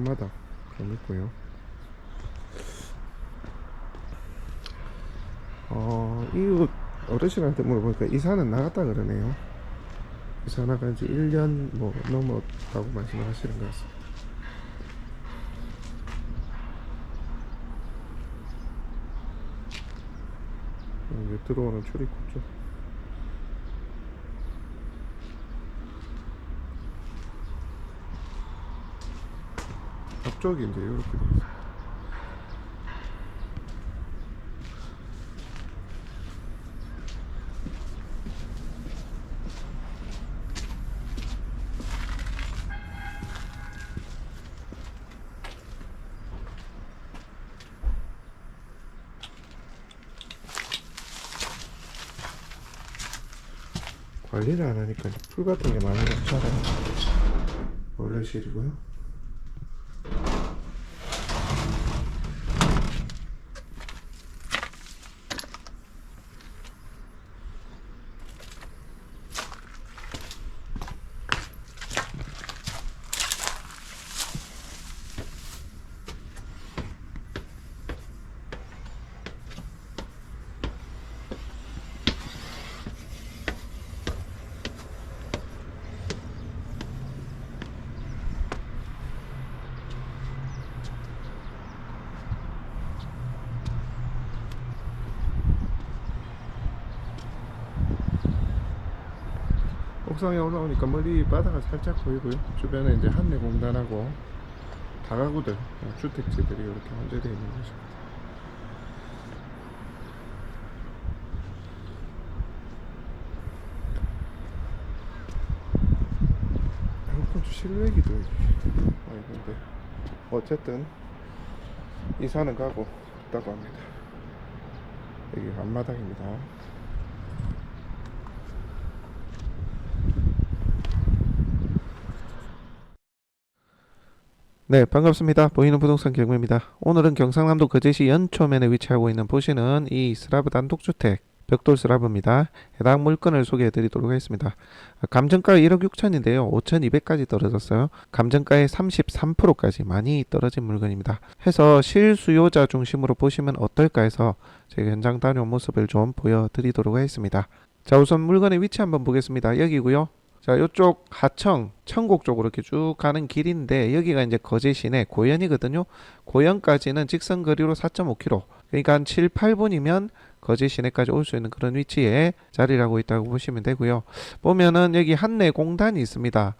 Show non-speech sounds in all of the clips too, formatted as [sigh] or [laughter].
앞마당 좀 있고요. 어, 이웃 어르신한테 물어보니까 이사는 나갔다 그러네요. 이사 나간 지 1년 뭐 넘었다고 말씀을 하시는 것 같습니다. 여기 들어오는 출입구 쪽. 앞쪽이 이제 이렇게 돼 있어요. 관리를 안 하니까 풀 같은 게 많이 없잖아요. 원래실이고요. 옥상에 올라오니까 머리 바다가 살짝 보이고요. 주변에 이제 한내공단하고 다가구들, 어, 주택지들이 이렇게 혼재되어 있는 곳입니다. 한콘주 실외기도 많이 근데 어쨌든 이사는 가고 있다고 합니다. 여기 앞마당입니다. 네, 반갑습니다. 보이는 부동산 경매입니다. 오늘은 경상남도 거제시 연초면에 위치하고 있는 보시는 이 스라브 단독주택 벽돌 스라브입니다. 해당 물건을 소개해 드리도록 하겠습니다. 감정가 1억 6천인데요. 5,200까지 떨어졌어요. 감정가의 33%까지 많이 떨어진 물건입니다. 해서 실수요자 중심으로 보시면 어떨까 해서 제가 현장 다녀온 모습을 좀 보여드리도록 하겠습니다. 자, 우선 물건의 위치 한번 보겠습니다. 여기고요. 자, 이쪽 하청, 천곡 쪽으로 이렇게 쭉 가는 길인데 여기가 이제 거제 시내 고현이거든요. 고현까지는 직선 거리로 4.5km. 그러니까 한 7, 8분이면 거제 시내까지 올 수 있는 그런 위치에 자리를 하고 있다고 보시면 되고요. 보면은 여기 한내 공단이 있습니다.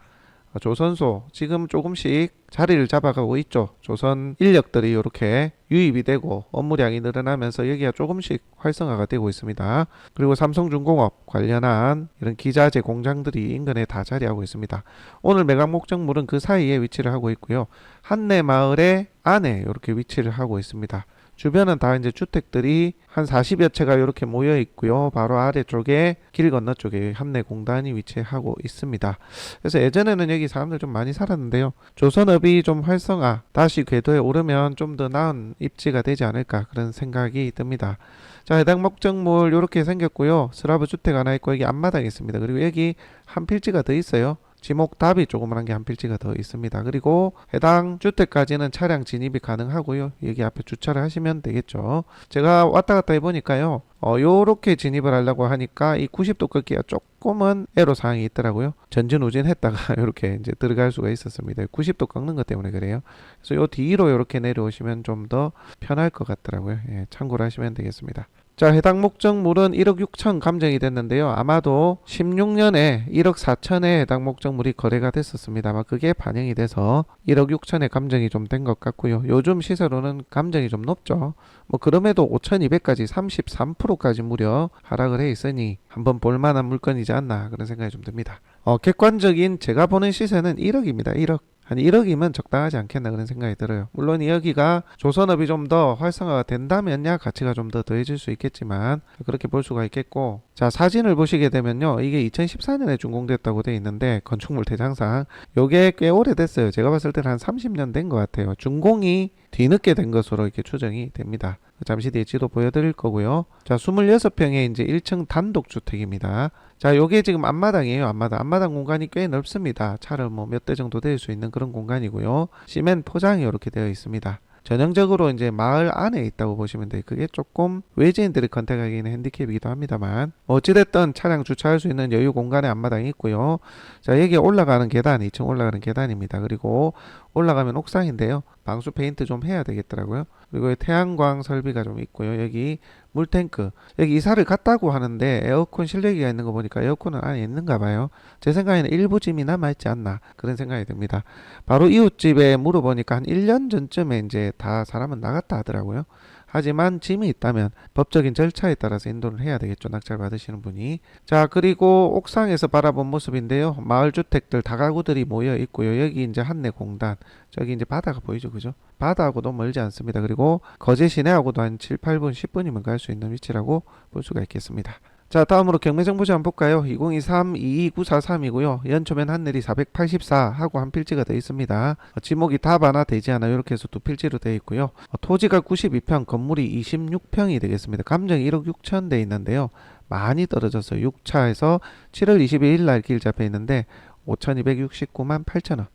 어, 조선소 지금 조금씩 자리를 잡아가고 있죠. 조선 인력들이 이렇게 유입이 되고 업무량이 늘어나면서 여기가 조금씩 활성화가 되고 있습니다. 그리고 삼성중공업 관련한 이런 기자재 공장들이 인근에 다 자리하고 있습니다. 오늘 매각 목적물은 그 사이에 위치를 하고 있고요. 한내 마을의 안에 이렇게 위치를 하고 있습니다. 주변은 다 이제 주택들이 한 40여 채가 이렇게 모여 있고요. 바로 아래쪽에 길 건너 쪽에 한내 공단이 위치하고 있습니다. 그래서 예전에는 여기 사람들 좀 많이 살았는데요. 조선업이 좀 활성화, 다시 궤도에 오르면 좀 더 나은 입지가 되지 않을까 그런 생각이 듭니다. 자, 해당 목적물 이렇게 생겼고요. 스라브 주택 하나 있고 여기 앞마당이 있습니다. 그리고 여기 한 필지가 더 있어요. 지목 답이 조그만한 게 한 필지가 더 있습니다. 그리고 해당 주택까지는 차량 진입이 가능하고요. 여기 앞에 주차를 하시면 되겠죠. 제가 왔다 갔다 해보니까요. 어, 요렇게 진입을 하려고 하니까 이 90도 꺾기가 조금은 애로 사항이 있더라고요. 전진우진 했다가 이렇게 [laughs] 이제 들어갈 수가 있었습니다. 90도 꺾는 것 때문에 그래요. 그래서 요 뒤로 이렇게 내려오시면 좀 더 편할 것 같더라고요. 예, 참고를 하시면 되겠습니다. 자, 해당 목적물은 1억 6천 감정이 됐는데요. 아마도 16년에 1억 4천에 해당 목적물이 거래가 됐었습니다. 아마 그게 반영이 돼서 1억 6천에 감정이 좀 된 것 같고요. 요즘 시세로는 감정이 좀 높죠. 뭐 그럼에도 5,200까지 33%까지 무려 하락을 해 있으니 한번 볼만한 물건이지 않나 그런 생각이 좀 듭니다. 어, 객관적인 제가 보는 시세는 1억입니다. 1억. 한 1억이면 적당하지 않겠나 그런 생각이 들어요. 물론 여기가 조선업이 좀 더 활성화가 된다면야 가치가 좀 더 더해질 수 있겠지만 그렇게 볼 수가 있겠고 자 사진을 보시게 되면요 이게 2014년에 준공됐다고 돼 있는데 건축물 대장상 요게 꽤 오래됐어요. 제가 봤을 때는 한 30년 된 것 같아요. 준공이 뒤늦게 된 것으로 이렇게 추정이 됩니다. 잠시 뒤에 지도 보여드릴 거고요. 자, 26평의 이제 1층 단독 주택입니다. 자, 요게 지금 앞마당이에요. 앞마당. 앞마당 공간이 꽤 넓습니다. 차를 뭐 몇 대 정도 댈 수 있는 그런 공간이고요. 시멘 포장이 이렇게 되어 있습니다. 전형적으로 이제 마을 안에 있다고 보시면 돼요. 그게 조금 외지인들이 컨택하기는 핸디캡이기도 합니다만 뭐 어찌됐든 차량 주차할 수 있는 여유 공간에 앞마당이 있고요. 자 여기 올라가는 계단 2층 올라가는 계단입니다. 그리고 올라가면 옥상인데요. 방수 페인트 좀 해야 되겠더라고요. 그리고 태양광 설비가 좀 있고요. 여기 물탱크 여기 이사를 갔다고 하는데 에어컨 실내기가 있는 거 보니까 에어컨은 안에 있는가 봐요. 제 생각에는 일부 짐이 남아있지 않나 그런 생각이 듭니다. 바로 이웃집에 물어보니까 한 1년 전쯤에 이제 다 사람은 나갔다 하더라고요. 하지만 짐이 있다면 법적인 절차에 따라서 인도를 해야 되겠죠. 낙찰 받으시는 분이. 자, 그리고 옥상에서 바라본 모습인데요. 마을 주택들 다가구들이 모여 있고요. 여기 이제 한내 공단. 저기 이제 바다가 보이죠. 그죠? 바다하고도 멀지 않습니다. 그리고 거제 시내하고도 한 7, 8분, 10분이면 갈 수 있는 위치라고 볼 수가 있겠습니다. 자, 다음으로 경매 정보지 한번 볼까요? 2023 22943이고요. 연초면 하늘이 484 하고 한 필지가 되어 있습니다. 어, 지목이 답 하나 되지 않아 이렇게 해서 두 필지로 되어 있고요. 어, 토지가 92평, 건물이 26평이 되겠습니다. 감정이 1억 6천 돼 있는데요. 많이 떨어졌어요. 6차에서 7월 22일 날 길 잡혀 있는데 5,269만 8천 원.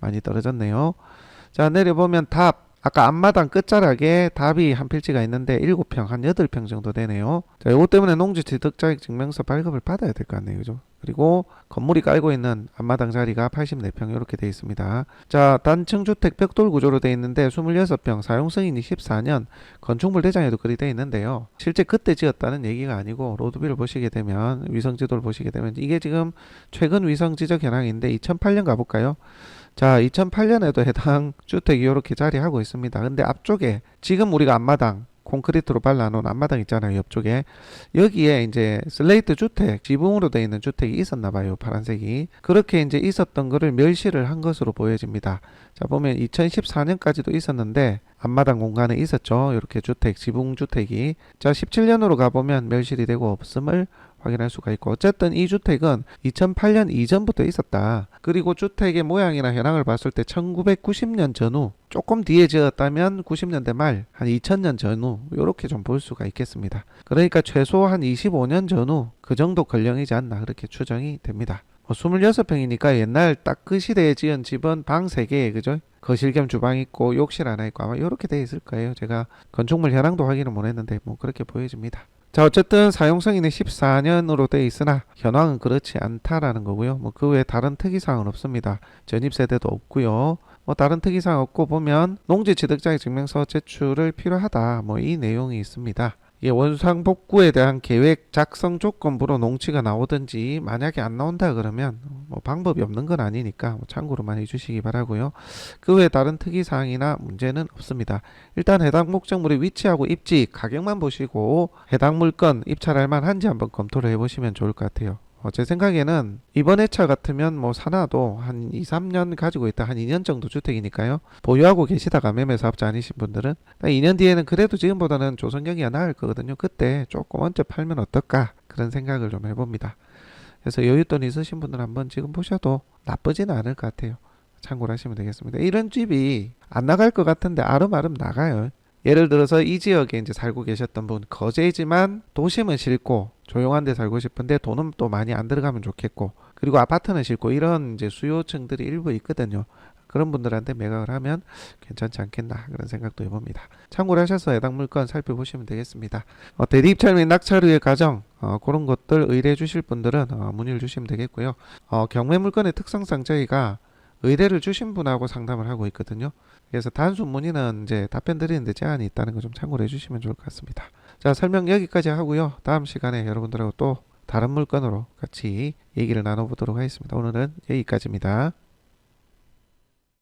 많이 떨어졌네요. 자, 내려보면 답 아까 앞마당 끝자락에 답이 한 필지가 있는데 7평, 한 8평 정도 되네요. 자, 이것 때문에 농지 취득 자격 증명서 발급을 받아야 될거 아니에요. 그죠? 그리고 건물이 깔고 있는 앞마당 자리가 84평 이렇게 되어 있습니다. 자, 단층 주택 벽돌 구조로 되어 있는데 26평, 사용 승인이 14년, 건축물 대장에도 그리 되어 있는데요. 실제 그때 지었다는 얘기가 아니고 로드뷰를 보시게 되면 위성 지도를 보시게 되면 이게 지금 최근 위성 지적 현황인데 2008년 가볼까요? 자, 2008년에도 해당 주택이 이렇게 자리하고 있습니다. 근데 앞쪽에 지금 우리가 앞마당 콘크리트로 발라놓은 앞마당 있잖아요. 옆쪽에 여기에 이제 슬레이트 주택 지붕으로 되어 있는 주택이 있었나 봐요. 파란색이 그렇게 이제 있었던 거를 멸시를 한 것으로 보여집니다. 자 보면 2014년까지도 있었는데 앞마당 공간에 있었죠. 이렇게 주택 지붕 주택이 자 17년으로 가보면 멸실이 되고 없음을 확인할 수가 있고 어쨌든 이 주택은 2008년 이전부터 있었다. 그리고 주택의 모양이나 현황을 봤을 때 1990년 전후 조금 뒤에 지었다면 90년대 말 한 2000년 전후 이렇게 좀 볼 수가 있겠습니다. 그러니까 최소 한 25년 전후 그 정도 권령이지 않나 그렇게 추정이 됩니다. 뭐 26평이니까 옛날 딱 그 시대에 지은 집은 방 3개 그죠? 거실 겸 주방 있고 욕실 하나 있고 아마 이렇게 돼 있을 거예요. 제가 건축물 현황도 확인을 못 했는데 뭐 그렇게 보여집니다. 자 어쨌든 사용승인은 14년으로 돼 있으나 현황은 그렇지 않다라는 거고요. 뭐 그 외에 다른 특이사항은 없습니다. 전입 세대도 없고요. 뭐 다른 특이사항 없고 보면 농지 취득자의 증명서 제출을 필요하다. 뭐 이 내용이 있습니다. 이 원상 복구에 대한 계획 작성 조건부로 농지가 나오든지 만약에 안 나온다 그러면 뭐 방법이 없는 건 아니니까 뭐 참고로만 해주시기 바라고요. 그 외에 다른 특이 사항이나 문제는 없습니다. 일단 해당 목적물의 위치하고 입지 가격만 보시고 해당 물건 입찰할 만한지 한번 검토를 해보시면 좋을 것 같아요. 어, 제 생각에는 이번 회차 같으면 뭐 사나도 한 2, 3년 가지고 있다 한 2년 정도 주택이니까요. 보유하고 계시다가 매매 사업자 아니신 분들은 2년 뒤에는 그래도 지금보다는 조선경이가 나을 거거든요. 그때 조금 언제 팔면 어떨까 그런 생각을 좀 해봅니다. 그래서 여윳돈 있으신 분들 한번 지금 보셔도 나쁘지는 않을 것 같아요. 참고를 하시면 되겠습니다. 이런 집이 안 나갈 것 같은데 아름아름 나가요. 예를 들어서 이 지역에 이제 살고 계셨던 분 거제지만 도심은 싫고 조용한 데 살고 싶은데 돈은 또 많이 안 들어가면 좋겠고 그리고 아파트는 싫고 이런 이제 수요층들이 일부 있거든요. 그런 분들한테 매각을 하면 괜찮지 않겠나 그런 생각도 해봅니다. 참고를 하셔서 해당 물건 살펴보시면 되겠습니다. 어, 대리 입찰 및 낙찰 후의 과정 어, 그런 것들 의뢰해 주실 분들은 어, 문의를 주시면 되겠고요. 어, 경매 물건의 특성상 저희가 의뢰를 주신 분하고 상담을 하고 있거든요. 그래서 단순 문의는 이제 답변 드리는데 제한이 있다는 거 좀 참고를 해주시면 좋을 것 같습니다. 자 설명 여기까지 하고요. 다음 시간에 여러분들하고 또 다른 물건으로 같이 얘기를 나눠보도록 하겠습니다. 오늘은 여기까지입니다.